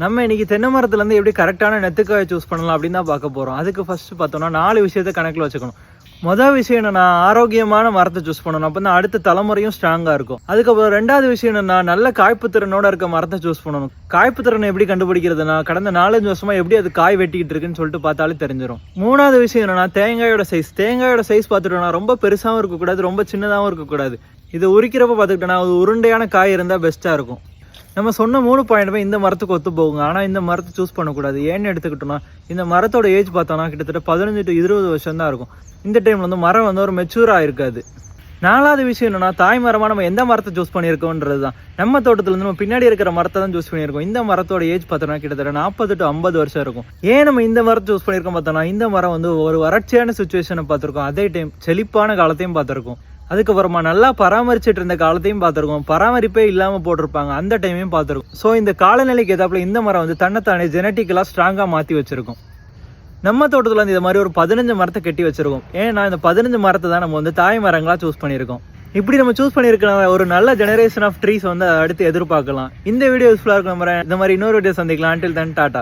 நம்ம இன்னைக்கு தென்னை மரத்துல இருந்து எப்படி கரெக்டான நெத்துக்காயை சூஸ் பண்ணலாம் அப்படின்னு தான் பார்க்க போறோம். அதுக்கு ஃபர்ஸ்ட் பார்த்தோம்னா நாலு விஷயத்த கணக்கில் வச்சுக்கணும். மொதல் விஷயம் என்னன்னா ஆரோக்கியமான மரத்தை சூஸ் பண்ணணும். அப்போ தான் அடுத்த தலைமுறையும் ஸ்ட்ராங்காக இருக்கும். அதுக்கப்புறம் ரெண்டாவது விஷயம் என்னன்னா நல்ல காய்ப்பு திறனோட இருக்க மரத்தை சூஸ் பண்ணணும். காய்ப்பு திறனை எப்படி கண்டுபிடிக்கிறதுனா கடந்த நாலஞ்சு வருஷமா எப்படி அது காய் வெட்டிக்கிட்டு இருக்குன்னு சொல்லிட்டு பார்த்தாலே தெரிஞ்சிடும் மூணாவது விஷயம் என்னன்னா தேங்காயோட சைஸ் தேங்காயோட சைஸ் பார்த்துட்டோம்னா ரொம்ப பெருசாகவும் இருக்கக்கூடாது ரொம்ப சின்னதாகவும் இருக்கக்கூடாது. இது உரிக்கிறப்ப பார்த்துக்கிட்டோன்னா அது உருண்டையான காய் இருந்தால் பெஸ்ட்டாக இருக்கும். நம்ம சொன்ன மூணு பாயிண்ட்டுமே இந்த மரத்துக்கு ஒத்து போகுங்க. ஆனால் இந்த மரத்தை சூஸ் பண்ணக்கூடாது. ஏன்னு எடுத்துக்கிட்டோம்னா இந்த மரத்தோட ஏஜ் பார்த்தோன்னா கிட்டத்தட்ட பதினஞ்சு டு இருபது வருஷம் தான் இருக்கும். இந்த டைமில் வந்து மரம் வந்து ஒரு மெச்சூராக இருக்காது. நாலாவது விஷயம் என்னென்னா தாய் மரமாக நம்ம எந்த மரத்தை சூஸ் பண்ணியிருக்கோன்றது தான் நம்ம தோட்டத்துலேருந்து நம்ம பின்னாடி இருக்கிற மரத்தை தான் சூஸ் பண்ணியிருக்கோம். இந்த மரத்தோட ஏஜ் பார்த்தோன்னா கிட்டத்தட்ட நாற்பது டு ஐம்பது வருஷம் இருக்கும். ஏன் நம்ம இந்த மரத்தை சூஸ் பண்ணியிருக்கோம் பார்த்தோன்னா இந்த மரம் வந்து ஒரு வறட்சியான சுச்சுவேஷனை பார்த்துருக்கோம். அதே டைம் செழிப்பான காலத்தையும் பார்த்துருக்கோம். அதுக்கப்புறமா நல்லா பராமரிச்சுட்டு இருந்த காலத்தையும் பார்த்துருக்கோம். பராமரிப்பே இல்லாமல் போட்டிருப்பாங்க. அந்த டைமையும் பார்த்துருக்கோம். ஸோ இந்த காலநிலைக்கு ஏதாப்பில் இந்த மரம் வந்து தன்னைத்தானே ஜெனட்டிக்கலாக ஸ்ட்ராங்காக மாற்றி வச்சுருக்கோம். நம்ம தோட்டத்தில் வந்து இது மாதிரி ஒரு பதினஞ்சு மரத்தை கட்டி வச்சுருக்கோம். ஏன்னா இந்த பதினஞ்சு மரத்தை தான் நம்ம வந்து தாய் மரங்களாக சூஸ் பண்ணியிருக்கோம். இப்படி நம்ம சூஸ் பண்ணியிருக்கிற ஒரு நல்ல ஜெனரேஷன் ஆஃப் ட்ரீஸ் வந்து அடுத்து எதிர்பார்க்கலாம். இந்த வீடியோ யூஸ்ஃபுல்லாக இருக்கிற மாதிரி இந்த மாதிரி இன்னொரு வீடியோ சந்திக்கலாம். Until then tata.